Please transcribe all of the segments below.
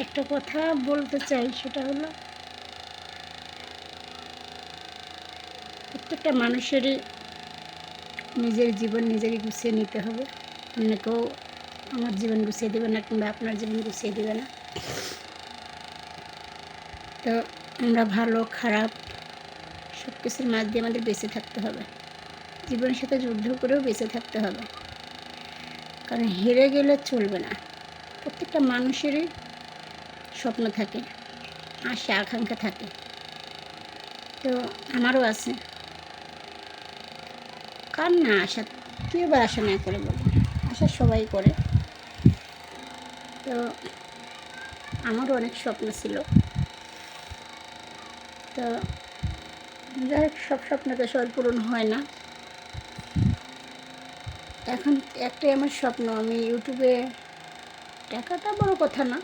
একটা কথা বলতে চাই, সেটা হলো প্রত্যেকটা মানুষেরই নিজের জীবন নিজেকে গুছিয়ে নিতে হবে। অন্য কেউ আমার জীবন গুছিয়ে দেবে না কিংবা আপনার জীবন গুছিয়ে দেবে না। তো আমরা ভালো, খারাপ সব কিছুর মাঝ দিয়ে আমাদের বেঁচে থাকতে হবে। জীবনের সাথে যুদ্ধ করেও বেঁচে থাকতে হবে। কারণ হেরে গেলে চলবে না। প্রত্যেকটা মানুষেরই স্বপ্ন থাকে আশা আকাঙ্ক্ষা থাকে। তো আমারও আছে। কার না আশা কেউ বা আশা না করে বলে। আশা সবাই করে। তো আমারও অনেক স্বপ্ন ছিল। তো যাই হোক, সব স্বপ্ন তো সবার পূরণ হয় না। এখন একটাই আমার স্বপ্ন, আমি ইউটিউবে টাকাটা বড় কথা না।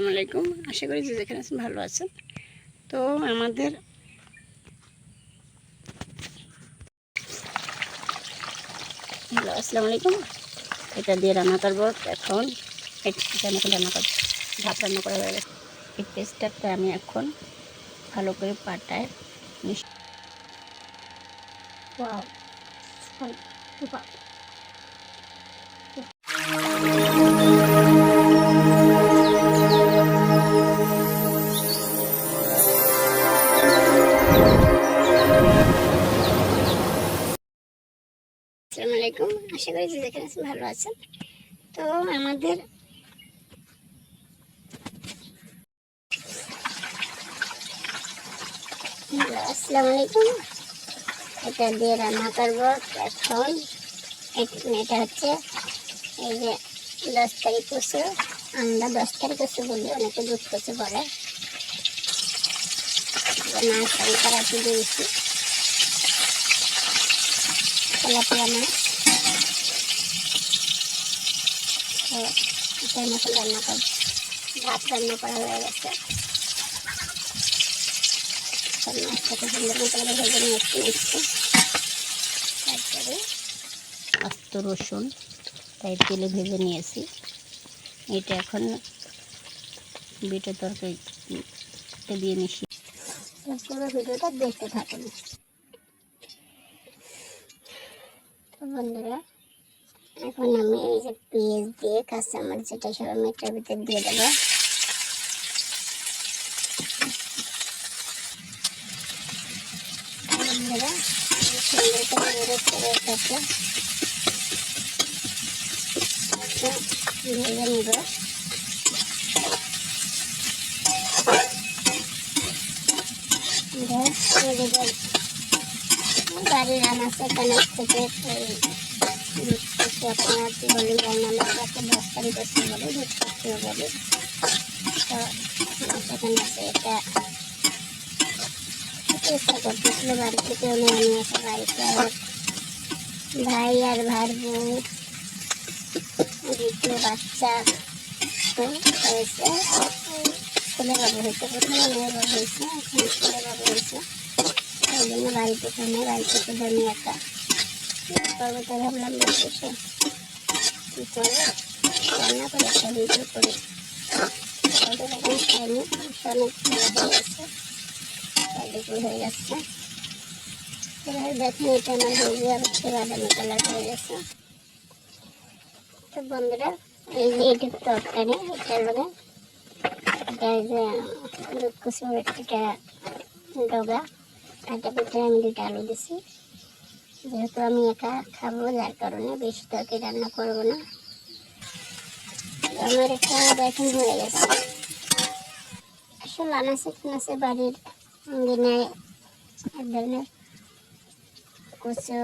আসসালামু আলাইকুম। আশা করি যে যেখানে আছেন ভালো আছেন। তো আমাদের হ্যালো, আসসালামু আলাইকুম। এটা দিয়ে রান্না করব। এখন রান্না করব। ভাত রান্না করা হয়ে গেছে। এই পেস্টটাতে আমি এখন ভালো করে পাটায় মিশ আসসালামু আশা করি যে যেখানে আছেন ভালো আছেন। তো আমাদের আলাইকুম। এটা দিয়ে রান্না করব এখন। এটা হচ্ছে এই যে দশ তারিখ কচু, আমরা দশ তারিখ কচু বলি, অনেকে দুধ কচু বলে। মাছ আমি করাতে দিয়েছি তেলাপিয়া মাছ তো এটার মতো রান্না করব ভাত রান্না করা হয়ে গেছে। আস্ত রসুন, তাই তেলে ভেজে নিয়েছি এটা এখন বিটের তরকারিতে দিয়ে পুরো ভিডিওটা দেখতে থাকুন। বন্ধুরা এখন আমি এই যে পেঁয়াজ দিয়ে কাঁচামরিচ যেটা সব আমি এটার ভিতরে দিয়ে দেবো। ভেজে নেব বাড়ির আমার সেখানে থেকে কচু আপনারা কি বলি জানি আমরা দশ তারিখ কচু বলি দুধ কচুও বলি তো সেখানে আছে এটা চেষ্টা করতেছিল বাড়ি থেকে নিয়ে আসে বাড়িতে আর ভাই আর ভার বউ দ্বিতীয় বাচ্চা হয়েছে। ছেলে বাবু হয়েছে প্রথমে, মেয়ে বাবু হয়েছে, এখন ছেলে বাবু হয়েছে। ওই জন্য বাড়ি থেকে জমি একা পর্বতে ভাবলাম বসে কী করব রান্না করে একটা ভিডিও করে ওদের এখন খাইনি অনেক ভালো হয়ে গেছে দুপুর হয়ে যাচ্ছে এবার দেখুন এটা আমার ভেজে আর হচ্ছে বাদামি হয়ে আলু দিছি যেহেতু আমি একা খাব, যার কারণে বেশি তরকারি রান্না করব না। আমার এটা দেখুন হয়ে গেছে। আসলে আনাসে ফানাসে বাড়ির দিনে এক ধরনের কচু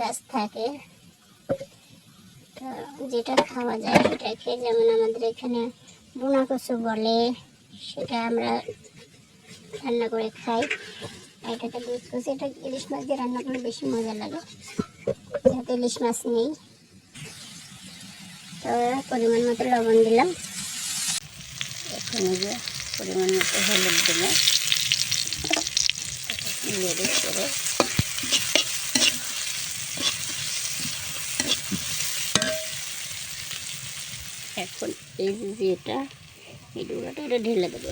গাছ থাকে। তো যেটা খাওয়া যায় সেটা খেয়ে, যেমন আমাদের এখানে বোনা কচু বলে, সেটা আমরা রান্না করে খাই। আর এটাকে দুধ কচু এটা ইলিশ মাছ দিয়ে রান্না করলে বেশি মজা লাগে। যেহেতু ইলিশ মাছ নেই। তো পরিমাণ মতো লবণ দিলাম। এখানে যে পরিমাণ মতো হলুদ দিলাম। করে এখন এই যে এটা, এই ডুবাটা এটা ঢেলে দেবো।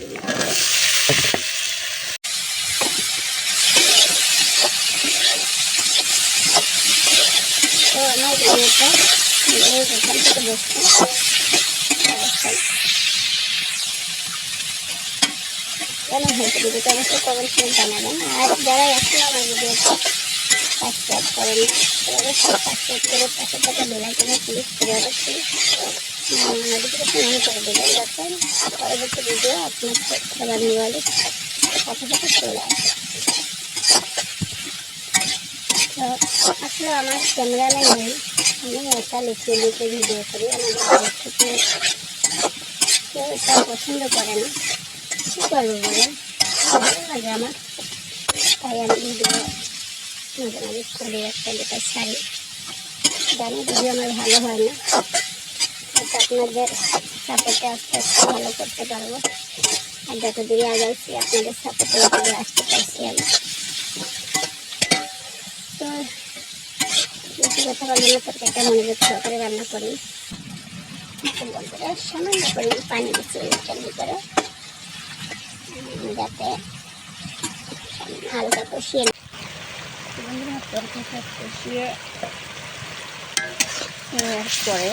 তো আমার এটা এখান হয়েছে ভিডিওটা অবশ্যই আর যারা এখন আমার ভিডিওটা সাবস্ক্রাইব করে পাশে থাকা বেলাইকনে করে অবশ্যই নোটিফিকেশন করে দেবেন যাতে পরবর্তী ভিডিও আপনার সবার মোবাইলে সাথে চলে আসে আসলে আমার ক্যামেরাম্যান নেই, আমি একা লুকিয়ে লুকিয়ে ভিডিও করি থেকে কেউ এটা পছন্দ করে না, কী করব বলেন ভালো লাগে আমার, তাই আমি ভিডিও মাঝে মাঝে করে, একটা যেটা ছাড়ি জানি ভিডিও আমার ভালো হয় না আপনাদের সাপোর্টে আস্তে আস্তে ভালো করতে পারব। আর যত দূরে আগাচ্ছি আপনাদের সাপোর্টে আসতে পারছি আমি তো বেশি কথা না তরকারিটা রান্না করি সামান্য করে পানি দিচ্ছি এটার ভিতরে যাতে হালকা কষিয়ে তরকারিটা কষিয়ে পরে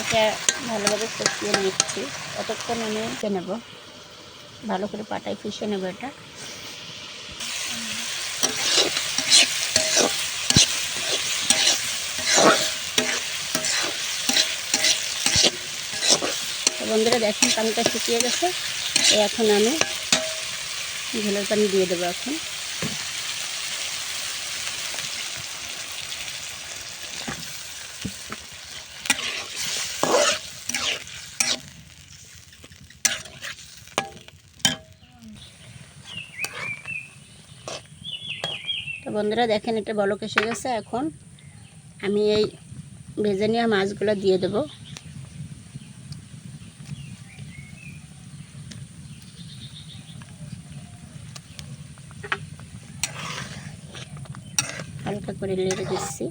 এটা ভালোভাবে কষিয়ে নিচ্ছি ততক্ষণ আমি নেব ভালো করে পাটায় ফিশে নেব এটা। বন্ধুরা দেখেন পানিটা শুকিয়ে গেছে। এখন আমি ঝোলের পানি দিয়ে দেবো এখন। বন্ধুরা দেখেন এটা বলক এসে গেছে। এখন আমি এই ভেজে নেওয়া মাছগুলো দিয়ে দেবো হালকা করে লেড়ে দিচ্ছি।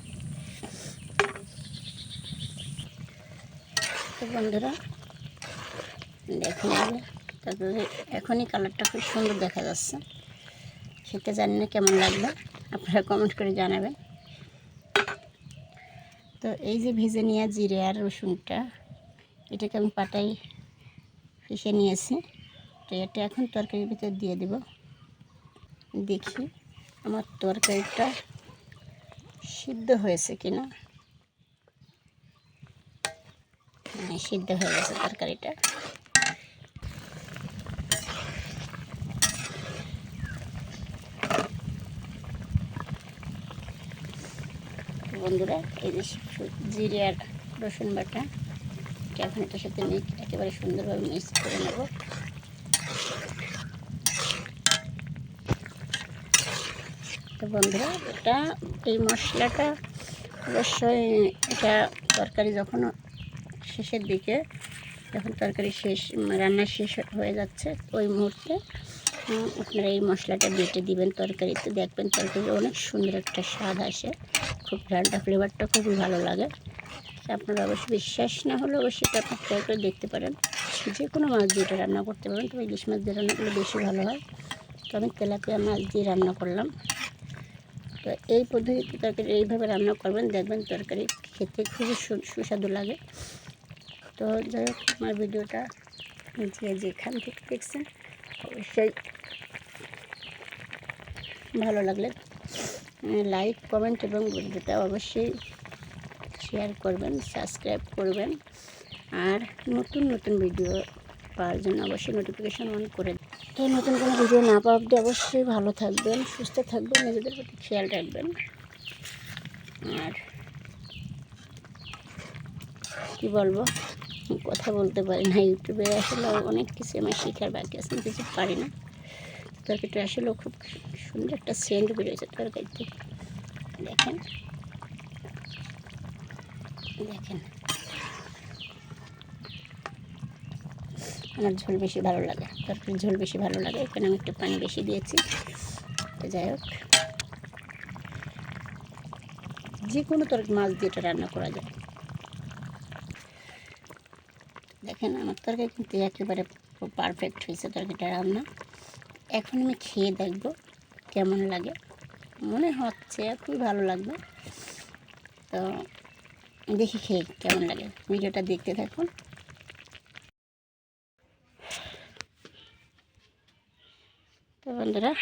তো বন্ধুরা দেখুন এই যে, তারপরে এখনই কালারটা খুব সুন্দর দেখা যাচ্ছে। খেতে জানি না কেমন লাগবে আপনারা কমেন্ট করে জানাবেন। তো এই যে ভেজে নেওয়া জিরে আর রসুনটা এটাকে আমি পাটাই পিষে নিয়েছি। তো এটা এখন তরকারির ভিতর দিয়ে দেব। দেখি আমার তরকারিটা সিদ্ধ হয়েছে কিনা? হ্যাঁ সিদ্ধ হয়ে গেছে তরকারিটা। বন্ধুরা, এই যে জিরে আর রসুন বাটা এখন এটার সাথে মিক্স, একেবারে সুন্দরভাবে মিক্স করে নেব। তো বন্ধুরা, এটা এই মশলাটা অবশ্যই এটা তরকারি যখন শেষের দিকে, যখন তরকারি শেষ, রান্না শেষ হয়ে যাচ্ছে, ওই মুহূর্তে আপনারা এই মশলাটা বেটে দিবেন তরকারিতে। দেখবেন তরকারি অনেক সুন্দর একটা স্বাদ আসে, খুব রান্না ফ্লেভারটা খুবই ভালো লাগে। আপনারা অবশ্যই বিশ্বাস না হলে অবশ্যই এটা আপনি ট্রাই করে দেখতে পারেন। যে কোনো মাছ দিয়ে এটা রান্না করতে পারেন তবে ইলিশ মাছ দিয়ে রান্না করলে বেশি ভালো হয়। তো আমি তেলাপিয়া মাছ দিয়ে রান্না করলাম। তো এই পদ্ধতিতে তরকারি এইভাবে রান্না করবেন, দেখবেন তরকারি খেতে খুবই সুস্বাদু লাগে তো যাই হোক, আমার ভিডিওটা যে যেখান থেকে দেখছেন, অবশ্যই ভালো লাগলে লাইক, কমেন্ট এবং ভিডিওটা অবশ্যই শেয়ার করবেন, সাবস্ক্রাইব করবেন আর নতুন নতুন ভিডিও পাওয়ার জন্য অবশ্যই নোটিফিকেশান অন করে। তো নতুন কোনো ভিডিও না পাওয়া অবধি অবশ্যই ভালো থাকবেন, সুস্থ থাকবেন, নিজেদের প্রতি খেয়াল রাখবেন। আর কি বলব, কথা বলতে পারি না ইউটিউবে আসলে অনেক কিছু আমার শেখার বাকি আছে, আমি কিছু পারি না। তরকারিটা আসলে খুব সুন্দর একটা সেন্ট বেরোয়েছে তরকারি থেকে দেখেন। দেখেন। আমার ঝোল বেশি ভালো লাগে। তরকারির ঝোল বেশি ভালো লাগে, এখানে আমি একটু পানি বেশি দিয়েছি। তো যাই হোক। যে কোনো তরকারি, মাছ দিয়ে এটা রান্না করা যায়। দেখেন, আমার তরকারি কিন্তু একেবারে পারফেক্ট হয়েছে তরকারিটা রান্না। এখন আমি খেয়ে দেখব কেমন লাগে। মনে হচ্ছে খুবই ভালো লাগবে। তো দেখি খেয়ে কেমন লাগে। ভিডিওটা দেখতে থাকুন। তো বন্ধুরা,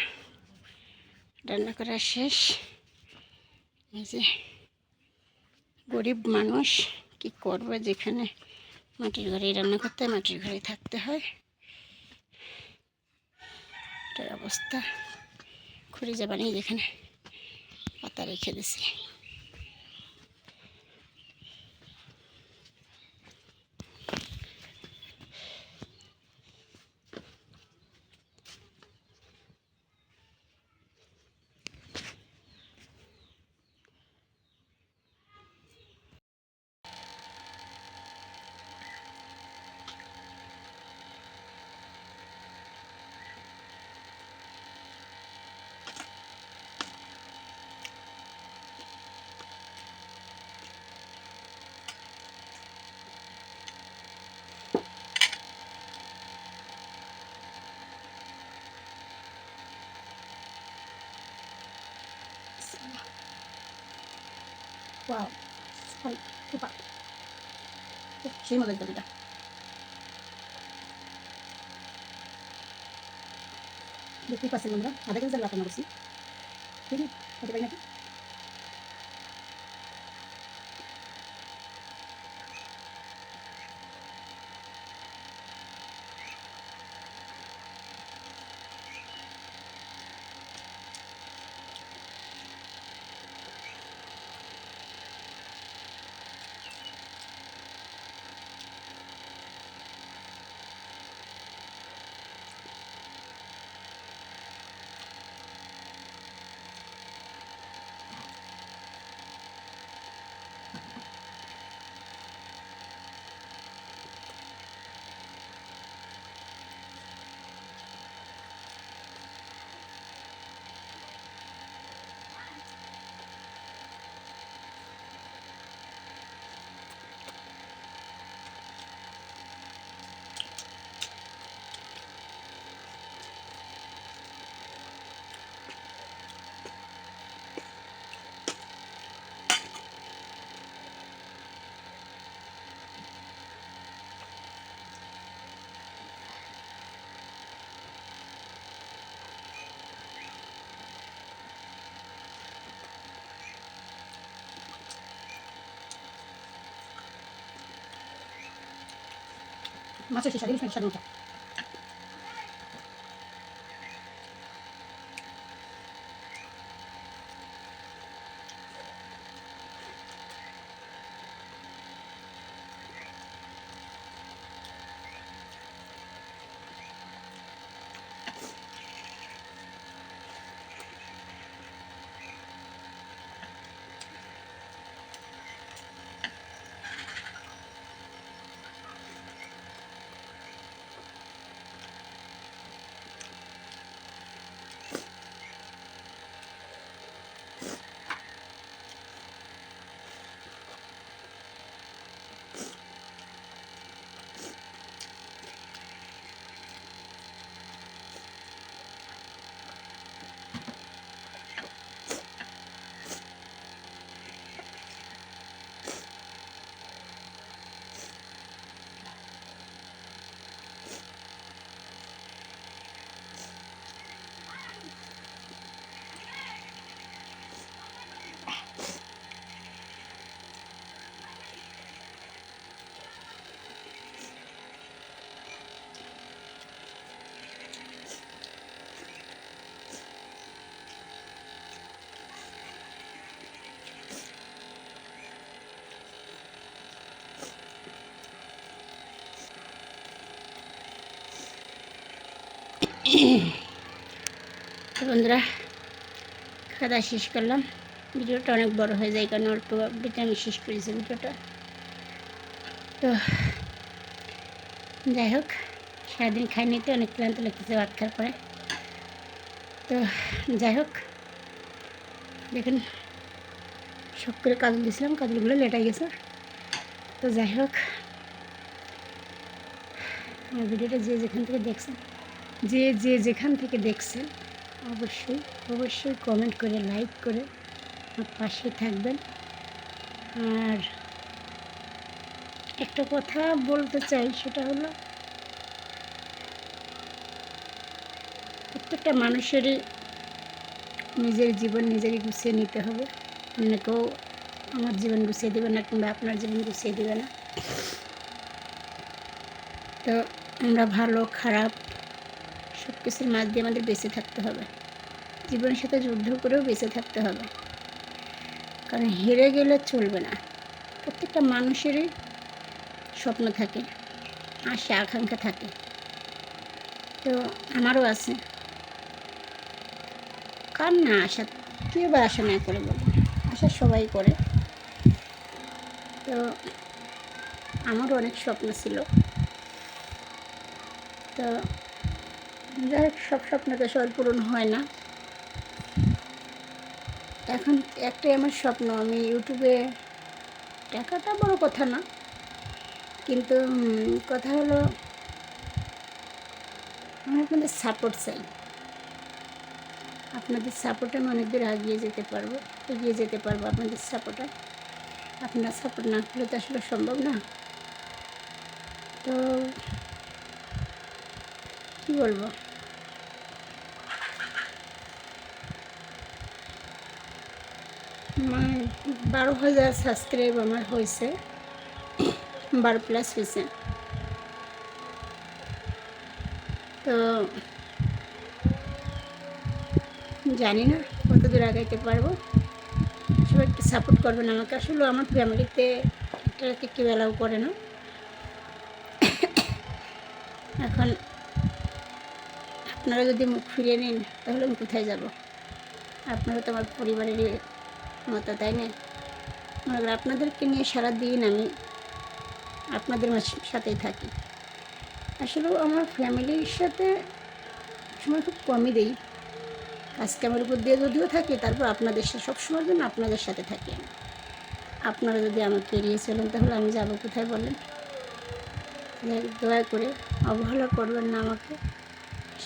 রান্না করা শেষ। এই যে গরিব মানুষ, কি করবে? যেখানে মাটির ঘরেই রান্না করতে হয়, মাটির ঘরেই থাকতে হয়। এটার অবস্থা। খুঁড়ে যাবানি যেখানে পাতা রেখে দিছি। わお。はい。よかった。死にまで食べた。で、ピーパーするんだ。あれが全部だと思うし。で、食べたいな。মাছের সেই স্বাধীন স্বাধীনতা বন্ধুরা খাওয়া শেষ করলাম। ভিডিওটা অনেক বড় হয়ে যায়, কারণ অল্প আপডেটে আমি শেষ করেছি ভিডিওটা। তো, যাই হোক, সারাদিন খাইনি তো, অনেক ক্লান্ত লাগতেছে ভাত খাওয়ার পরে। তো, যাই হোক, দেখুন, শখ করে কাজল দিয়েছিলাম, কাজলগুলো লেটাই গেছে। তো, যাই হোক, আমার ভিডিওটা যে যেখান থেকে দেখছেন যে যে যেখান থেকে দেখছেন, অবশ্যই অবশ্যই কমেন্ট করে লাইক করে আমার পাশে থাকবেন। আর একটা কথা বলতে চাই, সেটা হলো প্রত্যেকটা মানুষেরই নিজের জীবন নিজেরই গুছিয়ে নিতে হবে। অন্য কেউ আমার জীবন গুছিয়ে দেবে না কিংবা আপনার জীবন গুছিয়ে দেবে না। তো আমরা ভালো, খারাপ সব কিছুর মাঝ দিয়ে আমাদের বেঁচে থাকতে হবে। জীবনের সাথে যুদ্ধ করেও বেঁচে থাকতে হবে। কারণ হেরে গেলে চলবে না। প্রত্যেকটা মানুষেরই স্বপ্ন থাকে, আশা, আকাঙ্ক্ষা থাকে। তো আমারও আছে। কার না আশা? কে বা আশা না করে বলুন? আশা সবাই করে। তো আমারও অনেক স্বপ্ন ছিল। তো যাই হোক, সব স্বপ্ন তো সবার পূরণ হয় না। এখন একটাই আমার স্বপ্ন, আমি ইউটিউবে টাকাটা বড় কথা না, কিন্তু কথা হলো, আমি আপনাদের সাপোর্ট চাই। আপনাদের সাপোর্টে আমি অনেক দূর এগিয়ে যেতে পারব, এগিয়ে যেতে পারব আপনাদের সাপোর্টে আপনার সাপোর্ট না করলে তো আসলে সম্ভব না। তো, কী বলব? বারো হাজার সাবস্ক্রাইব আমার হয়েছে। বারো প্লাস হয়েছে। তো, জানি না কত দূর আগাইতে পারব। সবাই একটু সাপোর্ট করবেন আমাকে। আসলে আমার ফ্যামিলিতে এটাকে কেউ অ্যালাউ করে না। এখন আপনারা যদি মুখ ফিরিয়ে নিন, তাহলে আমি কোথায় যাব? আপনারা তো আমার পরিবারেরই মতো তাই না? মনে আপনাদেরকে নিয়ে সারাদিন আমি আপনাদের সাথেই থাকি। আসলে আমার ফ্যামিলির সাথে সময় খুব কমই দিই। কাজ কামের উপর দিয়ে যদিও থাকি, তারপর আপনাদের সাথে সবসময়ের জন্য আপনাদের সাথে থাকি আমি। আপনারা যদি আমাকে এড়িয়ে চলেন, তাহলে আমি যাব কোথায় বলেন? দয়া করে অবহেলা করবেন না আমাকে।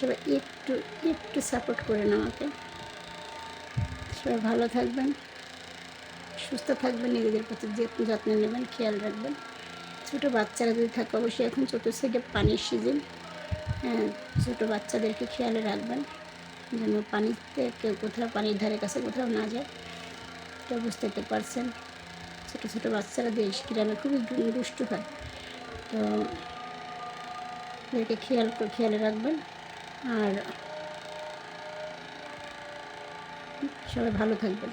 সবাই একটু একটু সাপোর্ট করেন আমাকে। সবাই ভালো থাকবেন। সুস্থ থাকবেন, নিজেদের প্রতি যত্ন নেবেন, খেয়াল রাখবেন। ছোটো বাচ্চারা যদি থাকে, অবশ্যই এখন ছোটো থেকে পানির সিজন। হ্যাঁ ছোটো বাচ্চাদেরকে খেয়ালে রাখবেন, যেন পানিতে কেউ কোথাও, পানির ধারে কাছে কোথাও না যায়। এটা বুঝতে পারছেন। ছোটো ছোটো বাচ্চারা দেশ, গ্রামে খুবই দুষ্টু হয়। তো এদেরকে খেয়াল খেয়ালে রাখবেন। আর সবাই ভালো থাকবেন।